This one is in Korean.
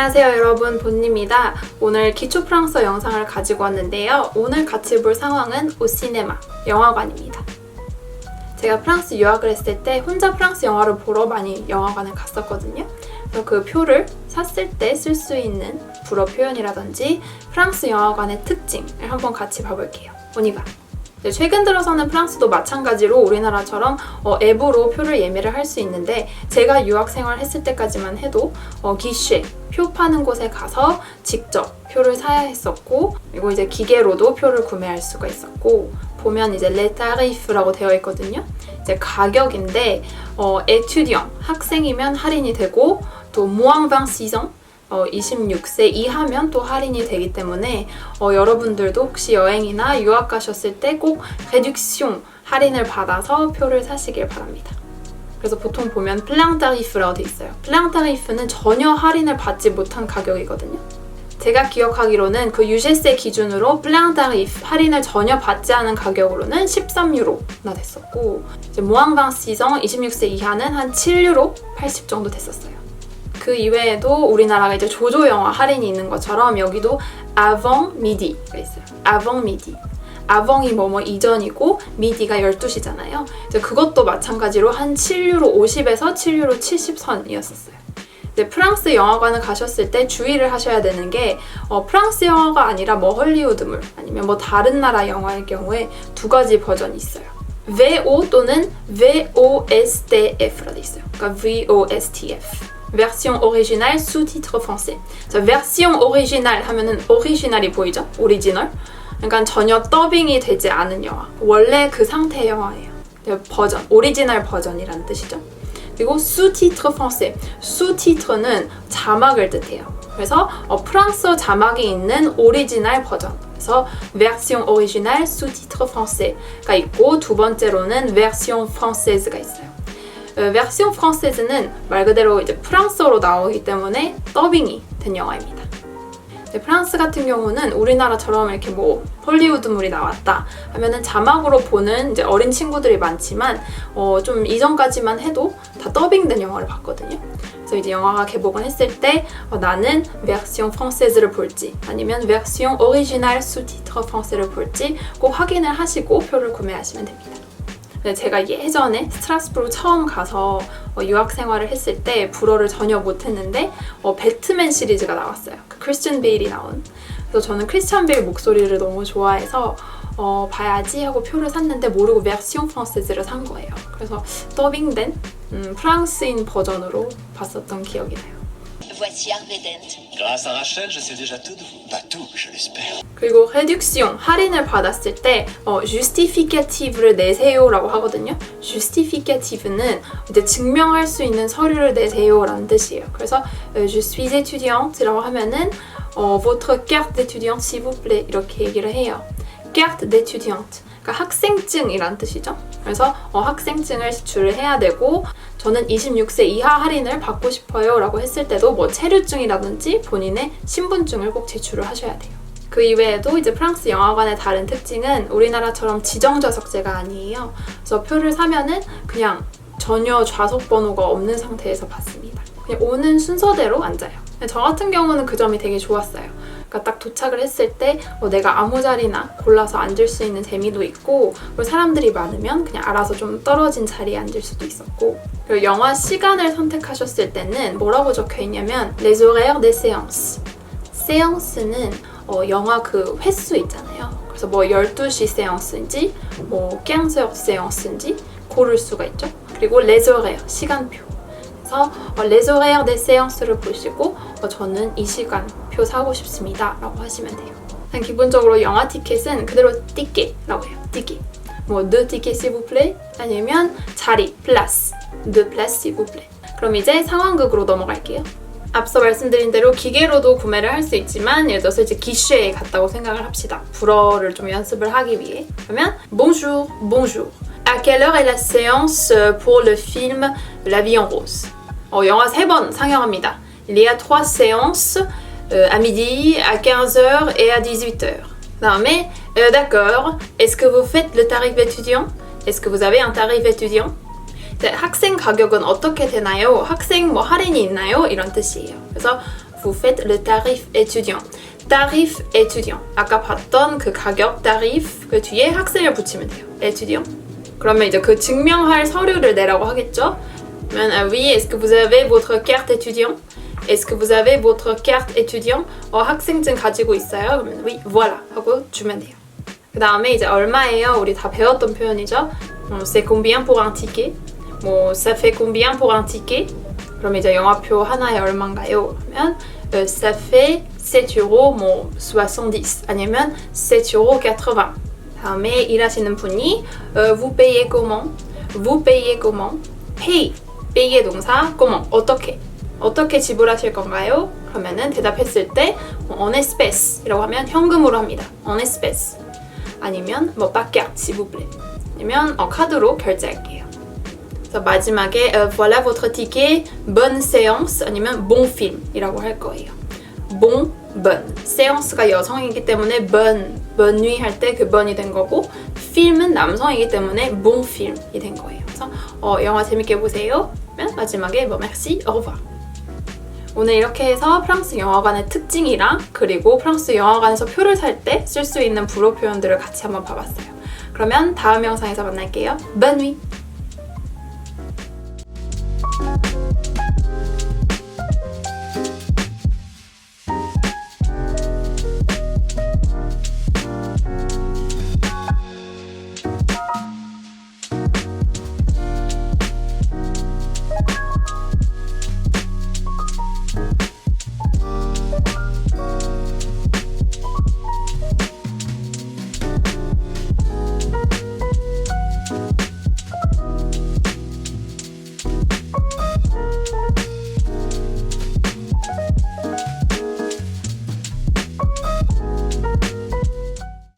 안녕하세요 여러분 본입니다. 오늘 기초 프랑스어 영상을 가지고 왔는데요. 오늘 같이 볼 상황은 오시네마 영화관입니다. 제가 프랑스 유학을 했을 때 혼자 프랑스 영화를 보러 많이 영화관을 갔었거든요. 그래서 그 표를 샀을 때 쓸 수 있는 불어 표현이라든지 프랑스 영화관의 특징을 한번 같이 봐볼게요. 오니가. 네, 최근 들어서는 프랑스도 마찬가지로 우리나라처럼 어, 앱으로 표를 예매를 할 수 있는데 제가 유학 생활 했을 때까지만 해도 어, 기쉐 표 파는 곳에 가서 직접 표를 사야 했었고 그리고 이제 기계로도 표를 구매할 수가 있었고 보면 이제 레 타리프라고 되어 있거든요. 이제 가격인데 어, 에튜디언 학생이면 할인이 되고 또 모앙방 시정 어, 26세 이하면 또 할인이 되기 때문에 어, 여러분들도 혹시 여행이나 유학 가셨을 때 꼭 레듀크숑 할인을 받아서 표를 사시길 바랍니다. 그래서 보통 보면 플랑 타리프라고 돼 있어요. 플랑 타리프는 전혀 할인을 받지 못한 가격이거든요. 제가 기억하기로는 그 유제세 기준으로 플랑 타리프 할인을 전혀 받지 않은 가격으로는 13유로나 됐었고 이제 모앙방 시정 26세 이하는 한 7유로 80 정도 됐었어요. 그 이외에도 우리나라가 이제 조조 영화 할인이 있는 것처럼 여기도 avant midi가 있어요. avant midi. 아벙이 뭐뭐 이전이고 미디가 12시잖아요. 이제 그것도 마찬가지로 한 7유로 50에서 7유로 70선이었었어요. 이제 프랑스 영화관을 가셨을 때 주의를 하셔야 되는 게 어, 프랑스 영화가 아니라 뭐 헐리우드물 아니면 뭐 다른 나라 영화일 경우에 두 가지 버전이 있어요. VO 또는 VOSTF라 돼 있어요. 그러니까 VOSTF. Version original sous-titre français. 자, version original 하면은 오리지널이 보이죠? 오리지널. 그러니까 전혀 더빙이 되지 않은 영화. 원래 그 상태의 영화예요. 네, 버전, 오리지널 버전이라는 뜻이죠. 그리고 sous-titre français. sous-titre는 자막을 뜻해요. 그래서 어, 프랑스어 자막이 있는 오리지널 버전. 그래서 version original sous-titre français가 있고 두 번째로는 version française가 있어요. 베르시온 프랑세즈는 말 그대로 이제 프랑스어로 나오기 때문에 더빙이 된 영화입니다. 프랑스 같은 경우는 우리나라처럼 이렇게 뭐 헐리우드물이 나왔다 하면은 자막으로 보는 이제 어린 친구들이 많지만 어 좀 이전까지만 해도 다 더빙된 영화를 봤거든요. 그래서 이제 영화가 개봉을 했을 때 어 나는 베르시온 프랑세즈를 볼지 아니면 베르시온 오리지널 수티트러 프랑세를 볼지 꼭 확인을 하시고 표를 구매하시면 됩니다. 네, 제가 예전에 스트라스부르 처음 가서 어, 유학 생활을 했을 때 불어를 전혀 못했는데 어, 배트맨 시리즈가 나왔어요. 그 크리스천 베일이 나온. 그래서 저는 크리스천 베일 목소리를 너무 좋아해서 어, 봐야지 하고 표를 샀는데 모르고 베르시온 프랑세즈를 산 거예요. 그래서 더빙된 음, 프랑스인 버전으로 봤었던 기억이 나요. Voici Arvedent. Grâce à Rachel, je sais déjà tout de vous. Pas tout, je l'espère. 그리고 reduction 할인을 받았을 때 어, justificative를 내세요라고 하거든요. justificative는 이제 증명할 수 있는 서류를 내세요라는 뜻이에요. 그래서 어, je suis étudiante라고 하면은 어, votre carte d'étudiant s'il vous plaît 이렇게 얘기를 해요. carte d'étudiante 그러니까 학생증이란 뜻이죠. 그래서 어, 학생증을 제출을 해야 되고 저는 26세 이하 할인을 받고 싶어요 라고 했을 때도 뭐 체류증이라든지 본인의 신분증을 꼭 제출을 하셔야 돼요. 그 이외에도 이제 프랑스 영화관의 다른 특징은 우리나라처럼 지정 좌석제가 아니에요. 그래서 표를 사면은 그냥 전혀 좌석 번호가 없는 상태에서 받습니다. 그냥 오는 순서대로 앉아요. 저 같은 경우는 그 점이 되게 좋았어요. 그러니까 딱 도착을 했을 때 어, 내가 아무 자리나 골라서 앉을 수 있는 재미도 있고 그리고 사람들이 많으면 그냥 알아서 좀 떨어진 자리에 앉을 수도 있었고 그리고 영화 시간을 선택하셨을 때는 뭐라고 적혀 있냐면 Les horaires des séances 세앙스는 어, 영화 그 횟수 있잖아요. 그래서 뭐 12시 세앙스인지 뭐 15h 세앙스인지 고를 수가 있죠. 그리고 les horaires 시간표 그래서 어, les horaires des séance를 보시고 어, 저는 이 시간 표 사고 싶습니다 라고 하시면 돼요. 그냥 기본적으로 영화 티켓은 그대로 티켓라고 해요. 티켓. 뭐 s'il vous plaît 아니면 자리 places s'il vous plaît. 그럼 이제 상황극으로 넘어갈게요. 앞서 말씀드린 대로 기계로도 구매를 할 수 있지만 예를 들어서 이제 기쉐에 갔다고 생각을 합시다. 불어를 좀 연습을 하기 위해. 그러면 bonjour, bonjour. À quelle heure est la séance pour le film La vie en rose? 어, 영화 세번 상영합니다. Il y a trois séances euh, à midi, à 15h et à 18h. 다음에 euh, d'accord. Est-ce que vous faites le tarif étudiant? Est-ce que vous avez un tarif étudiant? 네, 학생 가격은 어떻게 되나요? 학생 뭐 할인이 있나요? 이런 뜻이에요. 그래서 vous faites le tarif étudiant. tarif étudiant. 아까 봤던 그 가격 tarif 그 뒤에 학생을 붙이면 돼요. étudiant. 그러면 이제 그 증명할 서류를 내라고 하겠죠. 그러면 ah oui, est-ce que vous avez votre carte étudiant? Est-ce que vous avez votre carte étudiant? 어, 학생증 가지고 있어요? 그러면 oui, voilà 하고 주면 돼요. 그 다음에 이제 얼마예요? 우리 다 배웠던 표현이죠. 뭐, c'est combien pour un ticket? 뭐, ça fait combien pour un ticket? 그럼 이제 영화표 하나에 얼마인가요? 그러면 euh, ça fait 7 euros, 뭐 70 아니면 7 euros 80. 다음에 일하시는 분이 euh, vous payez comment? vous payez comment? pay, pay의 동사 comment 어떻게 어떻게 지불하실 건가요? 그러면은 대답했을 때 뭐, en espèce이라고 하면 현금으로 합니다. en espèce 아니면 뭐 바뀌야 s'il vous plaît 아니면 어, 카드로 결제할게요. 그래서 마지막에 euh, voilà votre ticket, bonne séance 아니면 bon film이라고 할 거예요. bon, bonne. séance가 여성이기 때문에 bonne, bonne nuit 할 때 그 bonne이 된 거고 film은 남성이기 때문에 bon film이 된 거예요. 그래서 어, 영화 재밌게 보세요. 마지막에 뭐 merci, au revoir. 오늘 이렇게 해서 프랑스 영화관의 특징이랑 그리고 프랑스 영화관에서 표를 살 때 쓸 수 있는 불어 표현들을 같이 한번 봐봤어요. 그러면 다음 영상에서 만날게요. Bonne nuit!